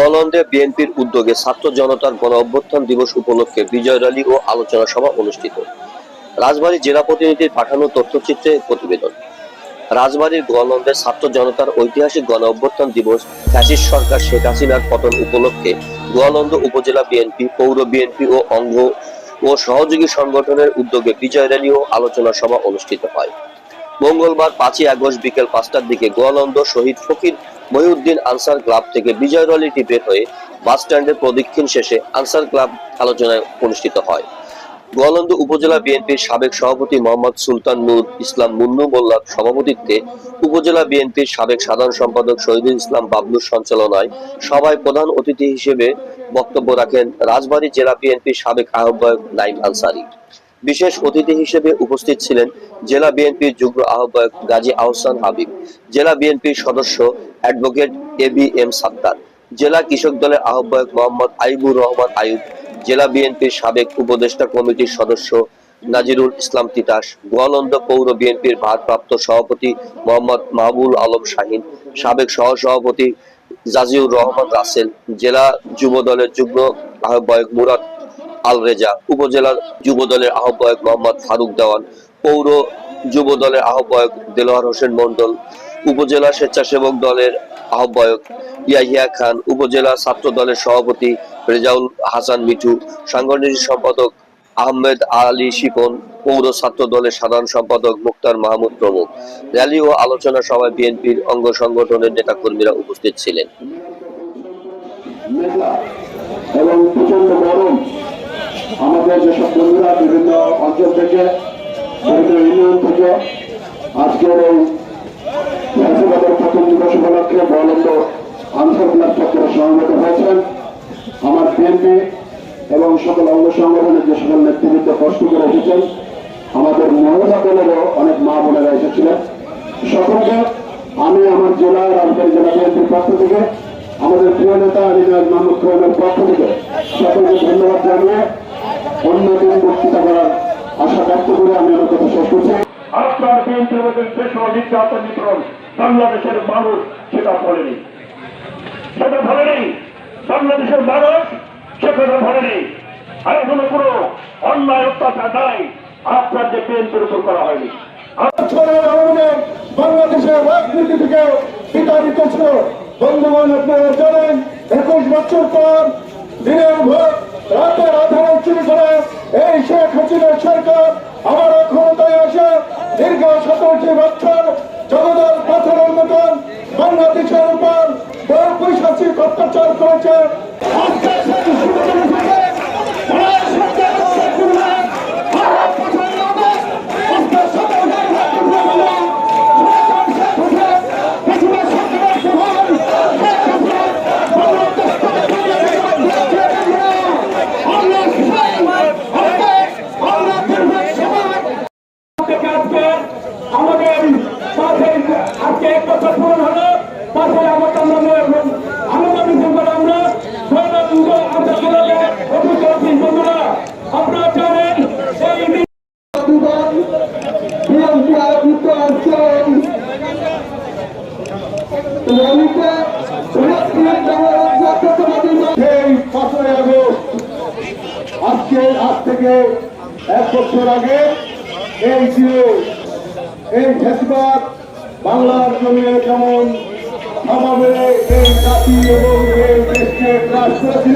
গোয়ালন্দে বিএনপির উদ্যোগে ছাত্র জনতার গণ অভ্যুত্থান দিবস উপলক্ষে বিজয় র্যালি ও আলোচনা সভা অনুষ্ঠিত। রাজবাড়ী জেলা প্রতিনিধির পাঠানো তথ্যচিত্রে প্রতিবেদন। রাজবাড়ীর গোয়ালন্দে ছাত্র জনতার ঐতিহাসিক গণ অভ্যুত্থান দিবস, ফ্যাসিস্ট সরকার শেখ হাসিনার পতন উপলক্ষে গোয়ালন্দ উপজেলা বিএনপি, পৌর বিএনপি ও অঙ্গ ও সহযোগী সংগঠনের উদ্যোগে বিজয় র্যালি ও আলোচনা সভা অনুষ্ঠিত হয়। মঙ্গলবার পাঁচই আগস্ট বিকেল পাঁচটার দিকে গোয়ালন্দ শহীদ ফকির মহিউদ্দিন আনসার ক্লাব থেকে বিজয় র্যালিটি বের হয়ে বাস স্ট্যান্ডের প্রদক্ষিণ শেষে আনসার ক্লাব আলোচনায় অনুষ্ঠিত হয়। গোয়ালন্দ উপজেলা বিএনপির সাবেক সভাপতি মোহাম্মদ সুলতান নূর ইসলাম মুন্নু মোল্লার সভাপতিত্বে উপজেলা বিএনপির সাবেক সাধারণ সম্পাদক শহীদুল ইসলাম বাবলুর সঞ্চালনায় সভায় প্রধান অতিথি হিসেবে বক্তব্য রাখেন রাজবাড়ী জেলা বিএনপির সাবেক আহ্বায়ক নাইম আনসারী। বিশেষ অতিথি হিসেবে উপস্থিত ছিলেন জেলা বিএনপির যুগ্ম আহ্বায়ক গাজী আহসান হাবিব, জেলা বিএনপির সদস্য advocate A B M Sattar, জেলা কৃষক দলের আহ্বায়ক মোহাম্মদ আইবুর রহমান আয়ুব জেলা বিএনপির সাবেক উপদেষ্টা কমিটির সদস্য নাজিরুল ইসলাম তিতাস, গোয়ালন্দ পৌর বিএনপির ভারপ্রাপ্ত সভাপতি মোহাম্মদ মাহবুল আলম শাহিন, সাবেক সহসভাপতি জাজিউর রহমান রাসেল, জেলা যুব দলের যুগ্ম আহ্বায়ক মুরাদ আল রেজা উপজেলার যুব দলের আহ্বায়ক মোহাম্মদ ফারুক দেওয়ান, পৌর যুব দলের আহ্বায়ক দেলোয়ার হোসেন মন্ডল উপজেলা স্বেচ্ছাসেবক দলের আহ্বায়ক ইয়াহিয়া খান, উপজেলা ছাত্র দলের সভাপতি রেজাউল হাসান মিঠু, সাংগঠনিক সম্পাদক আহমেদ আলী শিপন, পৌর ছাত্র দলের সাধারণ সম্পাদক মুক্তার মাহমুদ প্রমুখ। র্যালি ও আলোচনা সভায় বিএনপির অঙ্গ সংগঠনের নেতাকর্মীরা উপস্থিত ছিলেন। বন্ধুরা, বিভিন্ন অঞ্চল থেকে, বিভিন্ন ইউনিয়ন থেকে আজকের এই ফ্যাসিবাদের প্রথম দিবস উপলক্ষে বলন্দ আনসার ক্লাব চত্বরে সমবেত হয়েছেন আমার বিএনপি এবং সকল অঙ্গ সংগঠনের যে সকল নেতৃবৃন্দ কষ্ট করে এসেছেন, আমাদের মহিলা দলেরও অনেক মা বোনেরা এসেছিলেন। সকলকে আমি আমার জেলা রাজবাড়ী জেলা বিএনপির পক্ষ থেকে, আমাদের প্রিয় নেতা আলিনাজ মাহমুদ খোয়েমের পক্ষ থেকে সকলকে ধন্যবাদ জানিয়ে আমি আমার কথা শেষ করছি। আপনার বিএনপির মধ্যে দেশ নির্যাতন নিপীড়ন বাংলাদেশের মানুষ সেটা ধরেনি সেটা ধরেনি বাংলাদেশের মানুষ সেটা ধরেনি আর এখনও কোনো অন্যায় অত্যাচার নাই। আপনার যে বিএনপির উপর করা হয়নি। বাংলাদেশের রাজনীতি থেকে বিতাড়িত ছিল। বন্ধুগণ আপনারা জানেন একুশ বছর পর দিনের ভোট রাতের আধারে চুরি করে এই শেখ হাসিনার সরকার আবার ক্ষমতায় আসে দীর্ঘ সতেরোটি বছর জগদল পাথরের মতন বাংলাদেশের উপর বহু অত্যাচার করেছে আজকে সেই শুরু করে থেকে ওনার সরকার করবে ভারত পাথরের মতন আজকে সতেরো থেকে আজকে আমাদের পাশে আজকে এক বছর পূরণ হলো পাশে আমাকে আমরা আমাদের মিছিল করে আমরা বন্ধুরা আপনারা জানেন আজকে, আজ থেকে এক বছর আগে এই এই ফেসবাদ বাংলার জমিনে যেমন আমাদের এই জাতি এবং এই দেশকে তার শুভ